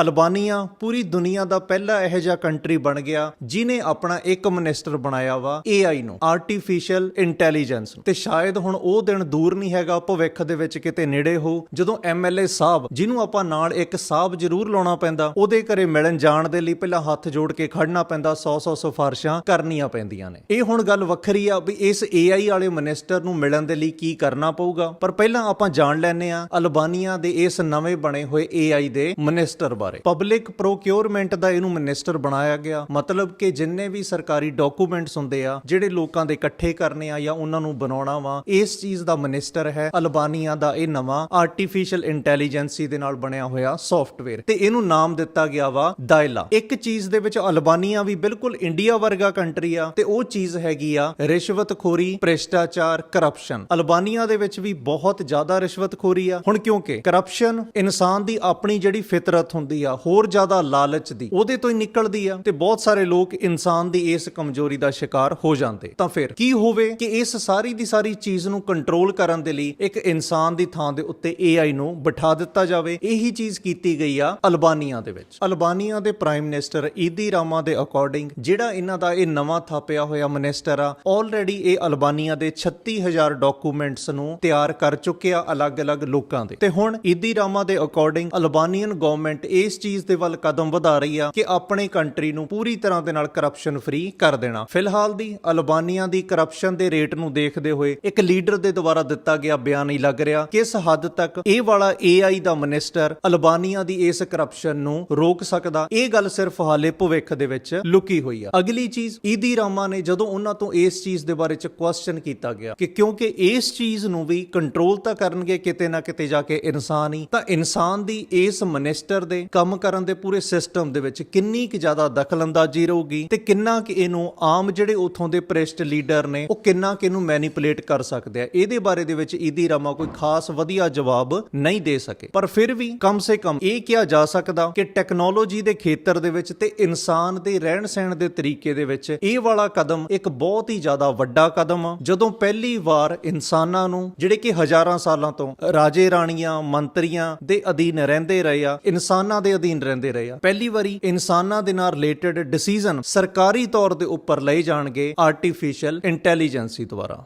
Albania ਪੂਰੀ ਦੁਨੀਆ ਦਾ ਪਹਿਲਾ ਇਹੋ ਜਿਹਾ ਕੰਟਰੀ ਬਣ ਗਿਆ ਜਿਨੇ ਆਪਣਾ ਇੱਕ ਮਿਨਿਸਟਰ ਬਣਾਇਆ ਵਾ AI ਨੂੰ ਆਰਟੀਫੀਸ਼ੀਅਲ ਇੰਟੈਲੀਜੈਂਸ ਨੂੰ। ਤੇ ਸ਼ਾਇਦ ਹੁਣ ਉਹ ਦਿਨ ਦੂਰ ਨਹੀਂ ਹੈਗਾ, ਭਵਿੱਖ ਦੇ ਵਿੱਚ ਕਿਤੇ ਨੇੜੇ ਹੋ, ਜਦੋਂ ਐਮਐਲਏ ਸਾਹਿਬ, ਜਿਹਨੂੰ ਆਪਾਂ ਨਾਲ ਇੱਕ ਸਾਹਿਬ ਜ਼ਰੂਰ ਲਾਉਣਾ ਪੈਂਦਾ, ਉਹਦੇ ਘਰੇ ਮਿਲਣ ਜਾਣ ਦੇ ਲਈ ਪਹਿਲਾਂ ਹੱਥ ਜੋੜ ਕੇ ਖੜਨਾ ਪੈਂਦਾ 100-100 ਸਿਫਾਰਸ਼ਾਂ ਕਰਨੀਆਂ ਪੈਂਦੀਆਂ ਨੇ। ਇਹ ਹੁਣ ਗੱਲ ਵੱਖਰੀ ਆ ਵੀ ਇਸ AI ਵਾਲੇ ਮਿਨਿਸਟਰ ਨੂੰ ਮਿਲਣ ਦੇ ਲਈ ਕੀ ਕਰਨਾ ਪਊਗਾ। ਪਰ ਪਹਿਲਾਂ ਆਪਾਂ ਜਾਣ ਲੈਨੇ ਆ ਅਲਬਾਨੀਆ ਦੇ ਇਸ ਨਵੇਂ ਬਣੇ ਹੋਏ AI ਦੇ ਮਿਨਿਸਟਰ ਬਾਰੇ। ਪਬਲਿਕ ਪ੍ਰੋਕਿਉਰਮੈਂਟ ਦਾ ਇਹਨੂੰ ਮਿਨਿਸਟਰ ਬਣਾਇਆ ਗਿਆ। ਮਤਲਬ ਕਿ ਜਿੰਨੇ ਵੀ ਸਰਕਾਰੀ ਡਾਕੂਮੈਂਟਸ ਹੁੰਦੇ ਆ, ਜਿਹੜੇ ਲੋਕਾਂ ਦੇ ਇਕੱਠੇ ਕਰਨੇ ਆ ਜਾਂ ਉਹਨਾਂ ਨੂੰ ਬਣਾਉਣਾ ਵਾ, ਇਸ ਚੀਜ਼ ਦਾ ਮਿਨਿਸਟਰ ਹੈ ਅਲਬਾਨੀਆ ਦਾ ਇਹ ਨਵਾਂ ਆਰਟੀਫੀਸ਼ੀਅਲ ਇੰਟੈਲੀਜੈਂਸੀ ਦੇ ਨਾਲ ਬਣਿਆ ਹੋਇਆ ਸੌਫਟਵੇਅਰ ਤੇ ਇਹਨੂੰ ਨਾਮ ਦਿੱਤਾ ਗਿਆ ਵਾ ਦਾਇਲਾ ਇੱਕ ਚੀਜ਼ ਦੇ ਵਿੱਚ ਅਲਬਾਨੀਆ ਵੀ ਬਿਲਕੁਲ ਇੰਡੀਆ ਵਰਗਾ ਕੰਟਰੀ ਆ ਤੇ ਉਹ ਚੀਜ਼ ਹੈਗੀ ਆ ਰਿਸ਼ਵਤਖੋਰੀ, ਭ੍ਰਿਸ਼ਟਾਚਾਰ ਕਰਪਸ਼ਨ ਅਲਬਾਨੀਆ ਦੇ ਵਿੱਚ ਵੀ ਬਹੁਤ ਜ਼ਿਆਦਾ ਰਿਸ਼ਵਤਖੋਰੀ ਆ। ਹੁਣ ਕਿਉਂਕਿ ਕਰਪਸ਼ਨ ਇਨਸਾਨ ਦੀ ਆਪਣੀ ਜਿਹੜੀ ਫਿਤਰਤ ਹੁੰਦੀ ਆ, ਹੋਰ ਜ਼ਿਆਦਾ ਲਾਲਚ ਦੀ। ਉਹਦੇ ਤੋਂ ਹੀ ਨਿਕਲਦੀ ਆ ਤੇ ਬਹੁਤ ਸਾਰੇ ਲੋਕ ਇਨਸਾਨ ਦੀ ਇਸ ਕਮਜ਼ੋਰੀ ਦਾ ਸ਼ਿਕਾਰ ਹੋ ਜਾਂਦੇ। ਤਾਂ ਫਿਰ ਕੀ ਹੋਵੇ ਕਿ ਇਸ ਸਾਰੀ ਦੀ ਸਾਰੀ ਚੀਜ਼ ਨੂੰ ਕੰਟਰੋਲ ਕਰਨ ਦੇ ਲਈ ਇੱਕ ਇਨਸਾਨ ਦੀ ਥਾਂ ਦੇ ਉੱਤੇ AI ਨੂੰ ਬਿਠਾ ਦਿੱਤਾ ਜਾਵੇ, ਇਹੀ ਚੀਜ਼ ਕੀਤੀ ਗਈ ਆ ਅਲਬਾਨੀਆ ਦੇ ਵਿੱਚ। ਅਲਬਾਨੀਆ ਦੇ ਪ੍ਰਾਈਮ ਮਿਨਿਸਟਰ ਈਦੀ ਰਾਮਾ ਦੇ ਅਕੋਰਡਿੰਗ ਜਿਹੜਾ ਇਹਨਾਂ ਦਾ ਇਹ ਨਵਾਂ ਥਾਪਿਆ ਹੋਇਆ ਮਿਨਿਸਟਰ ਆ ਆਲਰੇਡੀ ਇਹ ਅਲਬਾਨੀਆ ਦੇ 36000 ਡਾਕੂਮੈਂਟਸ ਨੂੰ ਤਿਆਰ ਕਰ ਚੁੱਕਿਆ ਅਲੱਗ-ਅਲੱਗ ਲੋਕਾਂ ਦੇ। ਤੇ ਹੁਣ ਈਦੀ ਰਾਮਾ ਦੇ ਅਕੋਰਡਿੰਗ ਅਲਬਾਨੀਅਨ ਗਵਰਨਮੈਂਟ ਇਸ ਚੀਜ਼ ਦੇ ਵੱਲ ਕਦਮ ਵਧਾ ਰਹੀ ਆ ਕਿ ਆਪਣੇ ਕੰਟਰੀ ਨੂੰ ਪੂਰੀ ਤਰ੍ਹਾਂ ਦੇ ਨਾਲ ਕਰਪਸ਼ਨ ਫ੍ਰੀ ਕਰ ਦੇਣਾ। ਫਿਲਹਾਲ ਦੀ ਅਲਬਾਨੀਆ ਦੀ ਕਰਪਸ਼ਨ ਦੇ ਰੇਟ ਨੂੰ ਦੇਖਦੇ ਹੋਏ ਇੱਕ ਲੀਡਰ ਦੇ ਦੁਆਰਾ ਦਿੱਤਾ ਗਿਆ ਬਿਆਨ ਹੀ ਲੱਗ ਰਿਹਾ ਕਿਸ ਹੱਦ ਤੱਕ ਇਹ ਵਾਲਾ AI ਦਾ ਮਿਨਿਸਟਰ ਅਲਬਾਨੀਆ ਦੀ ਇਸ ਕਰਪਸ਼ਨ ਨੂੰ ਰੋਕ ਸਕਦਾ। ਇਹ ਗੱਲ ਸਿਰਫ ਹਾਲੇ ਭਵਿੱਖ ਦੇ ਵਿੱਚ ਲੁਕੀ ਹੋਈ ਆ। ਅਗਲੀ ਚੀਜ਼ ਈਦੀ ਰਾਮਾ ਨੇ ਜਦੋਂ ਉਹਨਾਂ ਤੋਂ ਇਸ ਚੀਜ਼ ਦੇ ਬਾਰੇ ਚ ਕੁਐਸਚਨ ਕੀਤਾ ਗਿਆ ਕਿ ਕਿਉਂਕਿ ਇਸ ਚੀਜ਼ ਨੂੰ ਵੀ ਕੰਟਰੋਲ ਤਾਂ ਕਰਨਗੇ ਕਿਤੇ ਨਾ ਕਿਤੇ ਜਾ ਕੇ ਇਨਸਾਨ ਹੀ, ਤਾਂ ਇਨਸਾਨ ਦੀ ਇਸ ਮਿਨਿਸਟਰ ਦੇ ਕੰਮ ਕਰਨ ਦੇ ਪੂਰੇ ਸਿਸਟਮ ਦੇ ਵਿੱਚ ਕਿੰਨੀ ਕੁ ਜ਼ਿਆਦਾ ਦਖਲਅੰਦਾਜ਼ੀ ਰਹੂਗੀ ਤੇ ਕਿੰਨਾ ਕਿ ਇਹਨੂੰ ਆਮ ਜਿਹੜੇ ਉਥੋਂ ਦੇ ਪ੍ਰਿਸ਼ਟ ਲੀਡਰ ਨੇ, ਉਹ ਕਿੰਨਾ ਕਿ ਇਹਨੂੰ ਮੈਨੀਪੂਲੇਟ ਕਰ ਸਕਦੇ ਆ। ਇਹਦੇ ਬਾਰੇ ਦੇ ਵਿੱਚ ਈਦੀ ਰਾਮਾ ਕੋਈ ਖਾਸ ਵਧੀਆ ਜਵਾਬ ਨਹੀਂ ਦੇ ਸਕੇ। ਪਰ ਫਿਰ ਵੀ ਕਮ ਸੇ ਕਮ ਇਹ ਕਿਹਾ ਜਾ ਸਕਦਾ ਕਿ ਟੈਕਨੋਲੋਜੀ ਦੇ ਖੇਤਰ ਦੇ ਵਿੱਚ ਤੇ ਇਨਸਾਨ ਦੇ ਰਹਿਣ ਸਹਿਣ ਦੇ ਤਰੀਕੇ ਦੇ ਵਿੱਚ ਇਹ ਵਾਲਾ ਕਦਮ ਇੱਕ ਬਹੁਤ ਹੀ ਜ਼ਿਆਦਾ ਵੱਡਾ ਕਦਮ ਆ। ਜਦੋਂ ਪਹਿਲੀ ਵਾਰ ਇਨਸਾਨਾਂ ਨੂੰ, ਜਿਹੜੇ ਕਿ ਹਜ਼ਾਰਾਂ ਸਾਲਾਂ ਤੋਂ ਰਾਜੇ ਰਾਣੀਆਂ ਮੰਤਰੀਆਂ ਦੇ ਅਧੀਨ ਰਹਿੰਦੇ ਰਹੇ ਆ, ਇਨਸਾਨਾਂ ਦੇ ਅਧੀਨ ਰਹਿੰਦੇ ਰਹੇ ਆ। ਪਹਿਲੀ ਵਾਰੀ ਇਨਸਾਨਾਂ ਦੇ ਨਾਲ ਰਿਲੇਟਡ ਡਿਸੀਜਨ ਸਰਕਾਰੀ ਤੌਰ ਦੇ ਉੱਪਰ ਲਏ ਜਾਣਗੇ ਆਰਟੀਫੀਸ਼ੀਅਲ ਇੰਟੈਲੀਜੈਂਸੀ ਦੁਆਰਾ।